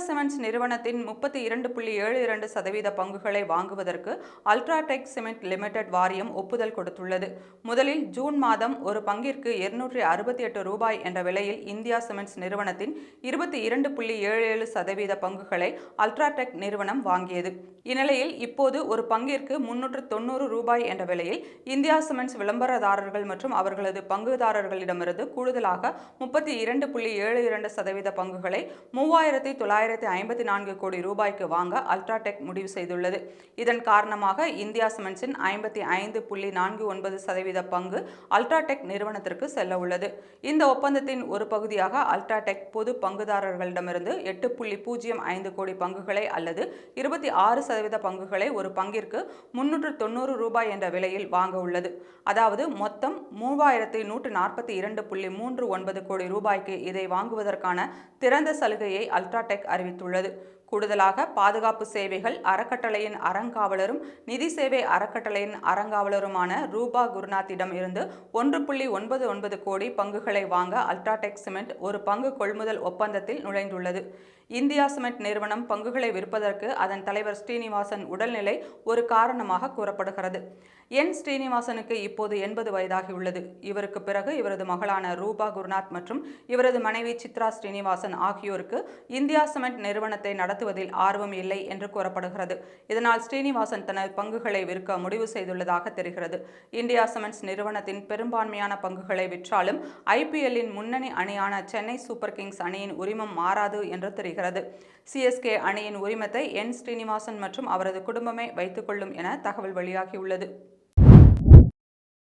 India Cements நிறுவனத்தின் முப்பத்தி இரண்டு புள்ளி ஏழு இரண்டு சதவீத பங்குகளை வாங்குவதற்கு அல்ட்ராடெக் சிமெண்ட் லிமிடெட் வாரியம் ஒப்புதல் கொடுத்துள்ளது. முதலில் ஜூன் மாதம் ஒரு பங்கிற்கு இருநூற்றி அறுபத்தி எட்டு ரூபாய் என்ற விலையில் இந்தியா சிமெண்ட்ஸ் நிறுவனத்தின் இருபத்தி இரண்டு புள்ளி ஏழு ஏழு சதவீத பங்குகளை அல்ட்ராடெக் நிறுவனம் வாங்கியது. இந்நிலையில் இப்போது ஒரு பங்கிற்கு முன்னூற்று தொண்ணூறு ரூபாய் என்ற விலையில் இந்தியா சிமெண்ட்ஸ் விளம்பரதாரர்கள் மற்றும் அவர்களது பங்குதாரர்களிடமிருந்து கூடுதலாக முப்பத்தி இரண்டு புள்ளி ஏழு இரண்டு சதவீத பங்குகளை மூவாயிரத்தி தொள்ளாயிரத்தி ஐம்பத்தி நான்கு கோடி ரூபாய்க்கு வாங்க அல்ட்ராடெக் முடிவு செய்துள்ளது. இதன் காரணமாக இந்தியா சிமெண்ட்ஸின் ஐம்பத்தி ஐந்து புள்ளி நான்கு ஒன்பது சதவீத பங்கு அல்ட்ராடெக் நிறுவனத்திற்கு செல்ல உள்ளது இந்த ஒப்பந்தத்தின் ஒரு பகுதியாக அல்ட்ராடெக் பொது பங்குதாரர்களிடமிருந்து எட்டு புள்ளி பூஜ்ஜியம் ஐந்து கோடி பங்குகளை அல்லது இருபத்தி ஆறு சதவீத பங்குகளை ஒரு பங்கிற்கு முன்னூற்று தொண்ணூறு ரூபாய் என்ற விலையில் வாங்க உள்ளது. அதாவது மொத்தம் மூவாயிரத்தி நூற்று நாற்பத்தி இரண்டு புள்ளி மூன்று ஒன்பது கோடி ரூபாய்க்கு இதை வாங்குவதற்கான திறந்த சலுகையை அல்ட்ராடெக் அறி அறிவித்துள்ளது. கூடுதலாக பாதுகாப்பு சேவைகள் அறக்கட்டளையின் அறங்காவலரும் நிதி சேவை அறக்கட்டளையின் அறங்காவலருமான ரூபா குருநாத்திடம் இருந்து ஒன்று புள்ளி ஒன்பது ஒன்பது கோடி பங்குகளை வாங்க அல்ட்ராடெக் சிமெண்ட் ஒரு பங்கு கொள்முதல் ஒப்பந்தத்தில் நுழைந்துள்ளது. இந்தியா சிமெண்ட் நிறுவனம் பங்குகளை விற்பதற்கு அதன் தலைவர் ஸ்ரீனிவாசன் உடல்நிலை ஒரு காரணமாக கூறப்படுகிறது. என் ஸ்ரீனிவாசனுக்கு இப்போது எண்பது வயதாகியுள்ளது. இவருக்கு பிறகு இவரது மகளான ரூபா குருநாத் மற்றும் இவரது மனைவி சித்ரா ஸ்ரீனிவாசன் ஆகியோருக்கு இந்தியா சிமெண்ட் நிறுவனத்தை நடத்த நடத்துவதில் ஆர்வம் இல்லை என்று கூறப்படுகிறது. இதனால் ஸ்ரீனிவாசன் தனது பங்குகளை விற்க முடிவு செய்துள்ளதாக தெரிகிறது. இந்தியா சிமெண்ட்ஸ் நிறுவனத்தின் பெரும்பான்மையான பங்குகளை விற்றாலும் ஐபிஎல்லின் முன்னணி அணியான சென்னை சூப்பர் கிங்ஸ் அணியின் உரிமம் மாறாது என்று தெரிகிறது. சிஎஸ்கே அணியின் உரிமத்தை என் ஸ்ரீனிவாசன் மற்றும் அவரது குடும்பமே வைத்துக்கொள்ளும் என தகவல் வெளியாகியுள்ளது.